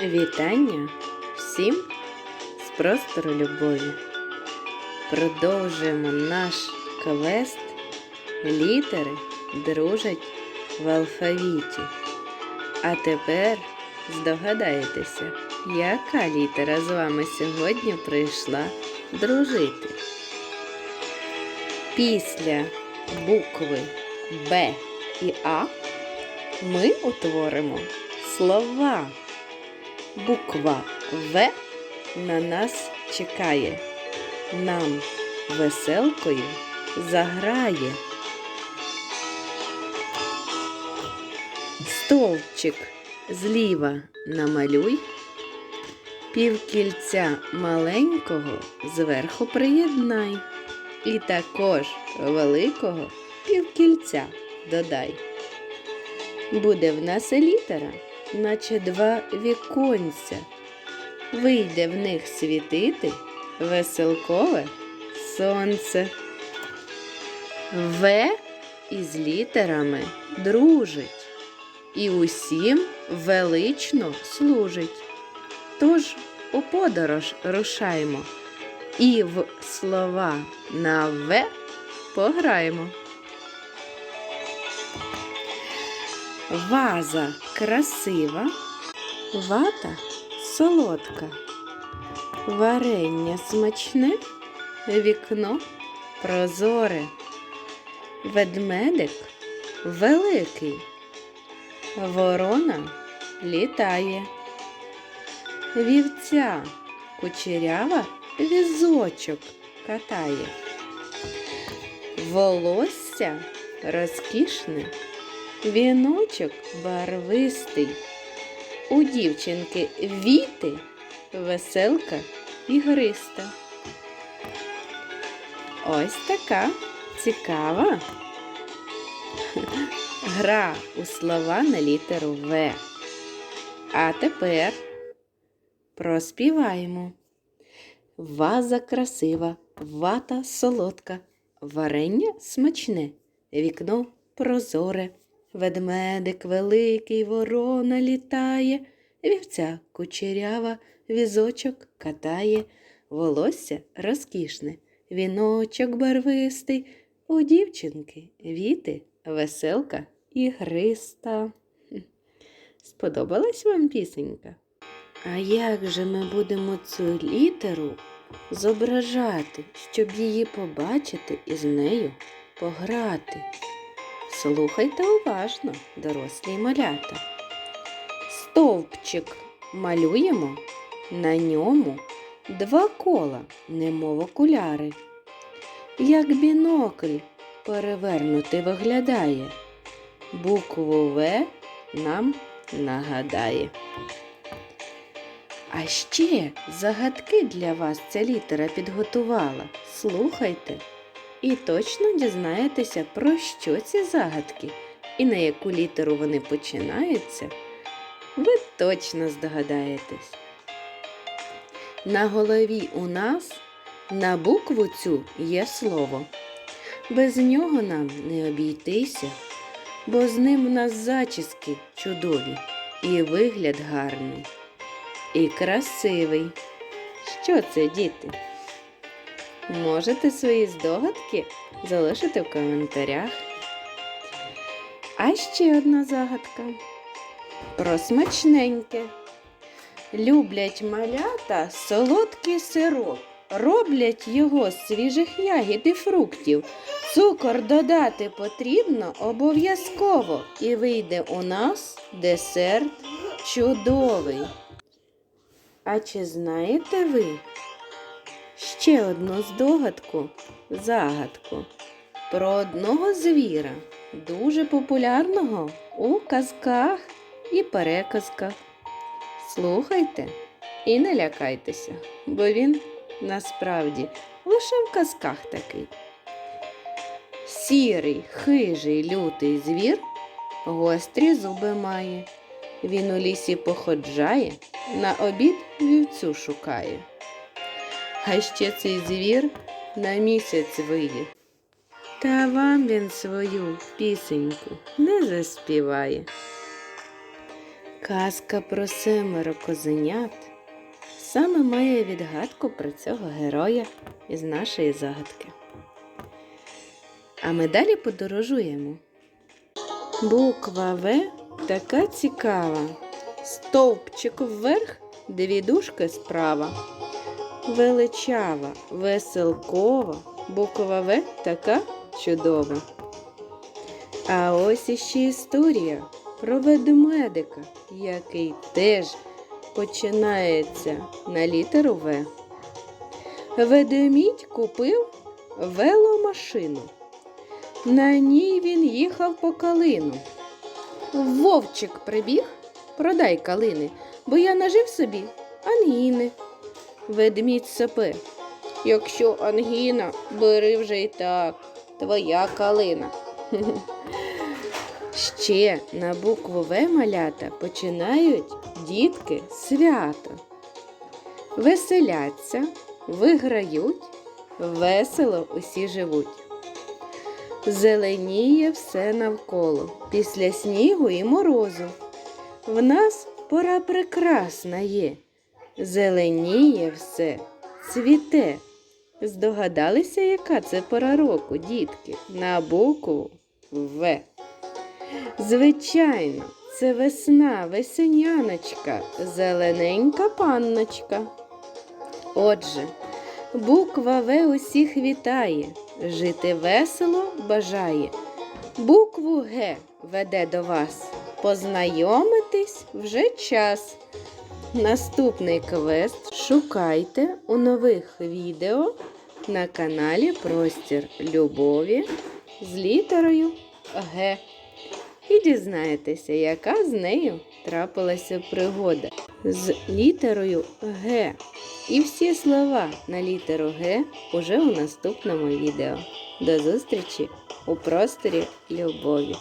Вітання всім з простору любові. Продовжуємо наш квест. Літери дружать в алфавіті. А тепер здогадаєтеся, яка літера з вами сьогодні прийшла дружити. Після букви Б і А ми утворимо слова. Буква В на нас чекає. Нам веселкою заграє. Стовпчик зліва намалюй, півкільця маленького зверху приєднай. І також великого півкільця додай. Буде в нас літера, наче два віконця. Вийде в них світити веселкове сонце. В із літерами дружить і усім велично служить. Тож у подорож рушаємо і в слова на В пограємо. Ваза красива, вата солодка, варення смачне, вікно прозоре, ведмедик великий, ворона літає, вівця кучерява візочок катає, волосся розкішне. Віночок барвистий. У дівчинки віти веселка і гриста. Ось така цікава гра у слова на літеру В. А тепер проспіваємо. Ваза красива, вата солодка, варення смачне, вікно прозоре. Ведмедик великий ворона літає, вівця кучерява, візочок катає, волосся розкішне, віночок барвистий, у дівчинки віти, веселка і гриста. Сподобалась вам пісенька? А як же ми будемо цю літеру зображати, щоб її побачити і з нею пограти? Слухайте уважно, дорослі малята. Стовпчик малюємо, на ньому два кола, немов окуляри. Як бінокль перевернути виглядає, букву В нам нагадає. А ще загадки для вас ця літера підготувала. Слухайте і точно дізнаєтеся, про що ці загадки і на яку літеру вони починаються. Ви точно здогадаєтесь. На голові у нас на букву цю є слово. Без нього нам не обійтися, бо з ним у нас зачіски чудові, і вигляд гарний, і красивий. Що це, діти? Можете свої здогадки залишити в коментарях. А ще одна загадка про смачненьке. Люблять малята солодкий сироп. Роблять його з свіжих ягід і фруктів. Цукор додати потрібно обов'язково. І вийде у нас десерт чудовий. А чи знаєте ви ще одну здогадку, загадку про одного звіра, дуже популярного у казках і переказках? Слухайте і не лякайтеся, бо він насправді лише в казках такий. Сірий, хижий, лютий звір гострі зуби має. Він у лісі походжає, на обід вівцю шукає. А ще цей звір на місяць виє. Та вам він свою пісеньку не заспіває. Казка про семеро козенят саме має відгадку про цього героя із нашої загадки. А ми далі подорожуємо. Буква В така цікава. Стовпчик вверх, дві дужки справа. Величава, веселкова, буква В така чудова. А ось іще історія про ведмедика, який теж починається на літеру В. Ведмідь купив веломашину. На ній він їхав по калину. Вовчик прибіг, продай калини, бо я нажив собі ангіни. Ведмідь сопе. Якщо ангіна, бери вже й так, твоя калина. Ще на букву В малята починають дітки свято. Веселяться, виграють, весело усі живуть. Зеленіє все навколо, після снігу і морозу. В нас пора прекрасна є. Зеленіє все, цвіте. Здогадалися, яка це пора року, дітки, на букву В. Звичайно, це весна, весеняночка, зелененька панночка. Отже, буква В усіх вітає, жити весело бажає. Букву Г веде до вас. Познайомитись вже час. Наступний квест шукайте у нових відео на каналі Простір Любові з літерою Г. І дізнаєтеся, яка з нею трапилася пригода з літерою Г. І всі слова на літеру Г уже у наступному відео. До зустрічі у просторі любові!